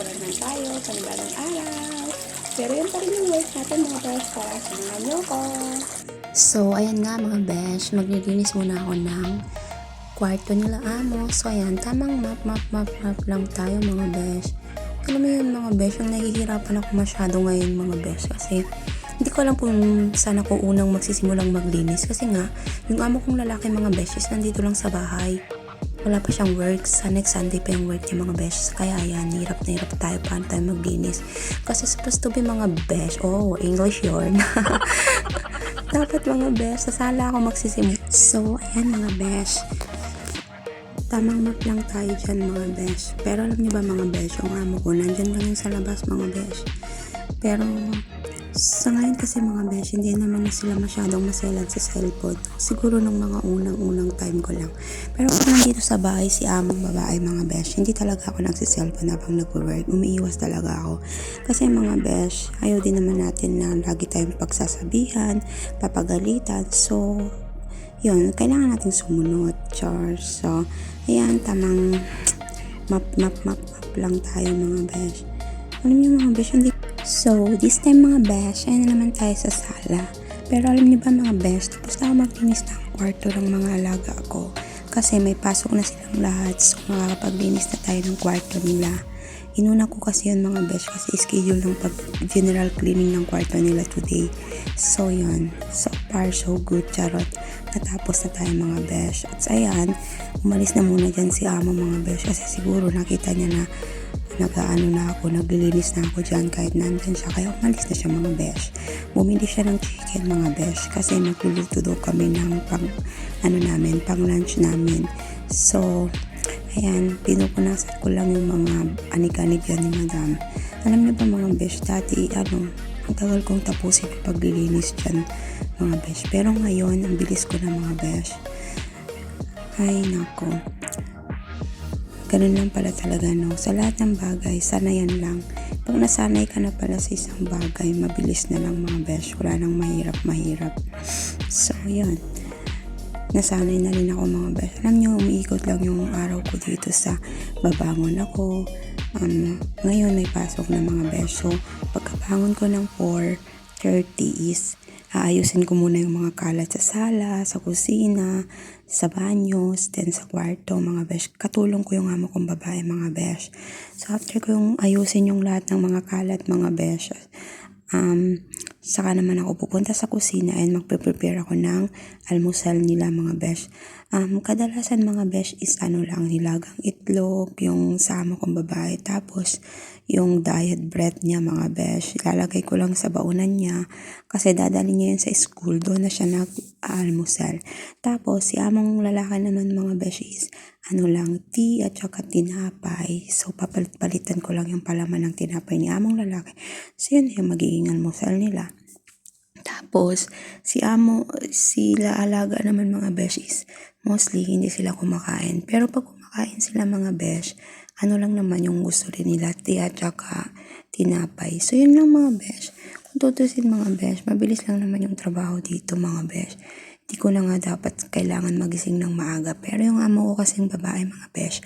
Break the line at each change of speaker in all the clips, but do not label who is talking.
besh? Ito na naman tayo, panibagong araw. Pero yun pa rin yung work natin mga besh para samahan ko.
So, ayan nga mga besh, maglilinis muna ako ng kwarto nila amo. So, ayan, tamang map, map, map, map lang tayo mga besh. Alam mo yun mga besh, yung nahihirapan ako masyado ngayon mga besh kasi hindi ko alam kung saan ako unang magsisimulang maglinis kasi nga, yung amo kong lalaki mga besh is nandito lang sa bahay. Wala pa siyang work. Sa next Sunday pa yung work niya mga besh. Kaya ayan, hirap na hirap tayo paano tayo maglinis. Kasi supposed to be mga besh. Oh, English yun. Dapat mga besh, sa sala ako magsisimula. So, ayan mga besh. Tamang map lang tayo dyan mga besh. Pero alam niyo ba mga besh, yung amo ko, nandyan lang yun sa labas mga besh. Pero, sa ngayon kasi mga besh, hindi naman na sila masyadong maselan sa cellphone. Siguro nung mga unang-unang time ko lang. Pero kung nandito sa bahay si among babae mga besh, hindi talaga ako nagsiselfone habang nag-work. Umiiwas talaga ako. Kasi mga besh, ayaw din naman natin na lagi tayong pagsasabihan, papagalitan. So, yun, kailangan nating sumunod, char. So, ayan, tamang map, map, map, map lang tayo mga besh. Alam niyo mga besh, hindi So, this time mga besh, ayun na naman tayo sa sala. Pero alam niyo ba mga besh, tapos na ako maglinis ng kwarto ng mga alaga ko. Kasi may pasok na silang lahat, so makakapaglinis na tayo ng kwarto nila. Inuna ko kasi yun mga besh kasi schedule ng pag general cleaning ng kwarto nila today. So yun, so far so good, charot. Natapos na tayo mga besh. At ayan, umalis na muna dyan si ama mga besh kasi siguro nakita niya na nag-ano na ako, naglilinis na ako dyan kahit nandyan siya. Kaya umalis na siya mga besh. Bumili siya ng chicken mga besh kasi magluluto daw kami ng pang, ano namin, pang lunch namin. So, ayan, pinupunasan ko lang yung mga anik-anik yan ni madam. Alam niyo ba mga besh, dati, ano, ang tagal kong tapusin yung paglilinis dyan mga besh. Pero ngayon, ang bilis ko na mga besh. Ay, nako ganun lang pala talaga no. Sa lahat ng bagay, sanayan lang. Pag nasanay ka na pala sa isang bagay, mabilis na lang mga besh. Wala nang mahirap, mahirap. So, yun. Nasanay na rin ako mga besh. Alam nyo, umiikot lang yung araw ko dito sa babangon ako. Um, ngayon may pasok na mga besh. So, pagkabangon ko ng 4.30 is aayusin ko muna yung mga kalat sa sala, sa kusina, sa banyo, then sa kwarto, mga besh. Katulong ko yung amo kong babae, mga besh. So, after ko yung ayusin yung lahat ng mga kalat, mga besh, um, saka naman ako pupunta sa kusina and magpe-prepare ako ng almusal nila, mga besh. Um, kadalasan, mga besh, is ano lang, nilagang itlog, yung sa amo kong babae. Tapos, yung diet bread niya mga besh. Ilalagay ko lang sa baunan niya kasi dadali niya yun sa school. Doon na siya nag-almusal. Tapos si among lalaki naman mga besh is ano lang, tea at saka tinapay. So papalit-palitan ko lang yung palaman ng tinapay ni among lalaki. So yun yung magiging almusal nila. Tapos, si amo, sila alaga naman mga besh is mostly hindi sila kumakain. Pero pag kumakain sila mga besh, ano lang naman yung gusto rin nila, tea at saka tinapay. So, yun lang mga besh. Kung tutusin mga besh, mabilis lang naman yung trabaho dito mga besh. Hindi ko na nga dapat kailangan magising ng maaga. Pero yung amo ko kasing babae mga besh,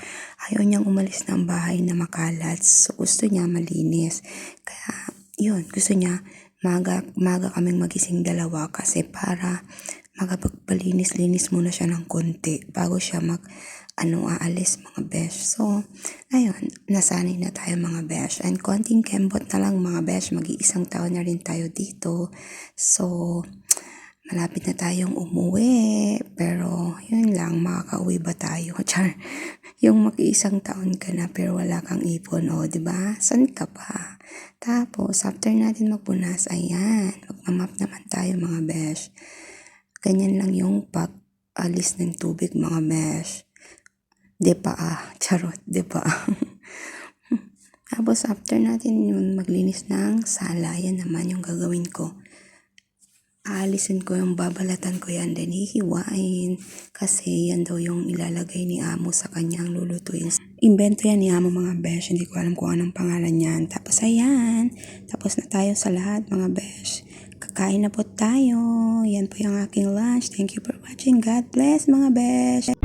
ayaw niyang umalis ng bahay na makalat. So, gusto niya malinis. Kaya, yun, gusto niya maga, maga kaming magising dalawa kasi para makapagpalinis-linis muna siya ng konti bago siya mag ano aalis mga besh. So, ayun, nasanay na tayo mga besh. And konting kembot na lang mga besh, mag-iisang taon na rin tayo dito. So, malapit na tayong umuwi. Pero, yun lang, makakauwi ba tayo? Char, yung mag-iisang taon ka na pero wala kang ipon, o, oh, di ba? San ka pa? Tapos, after natin magpunas, ayan, magmamap naman tayo mga besh. Ganyan lang yung pag-alis ng tubig mga besh. De pa ah, charot, de pa. Tapos after natin yung maglinis ng sala, yan naman yung gagawin ko. Aalisin ko yung babalatan ko yan, then hihiwain. Kasi yan daw yung ilalagay ni Amo sa kanyang lulutuin. Invento yan ni Amo mga besh, hindi ko alam kung anong pangalan yan. Tapos ayan, tapos na tayo sa lahat mga besh. Kakain na po tayo. Yan po yung aking lunch. Thank you for watching. God bless mga besh.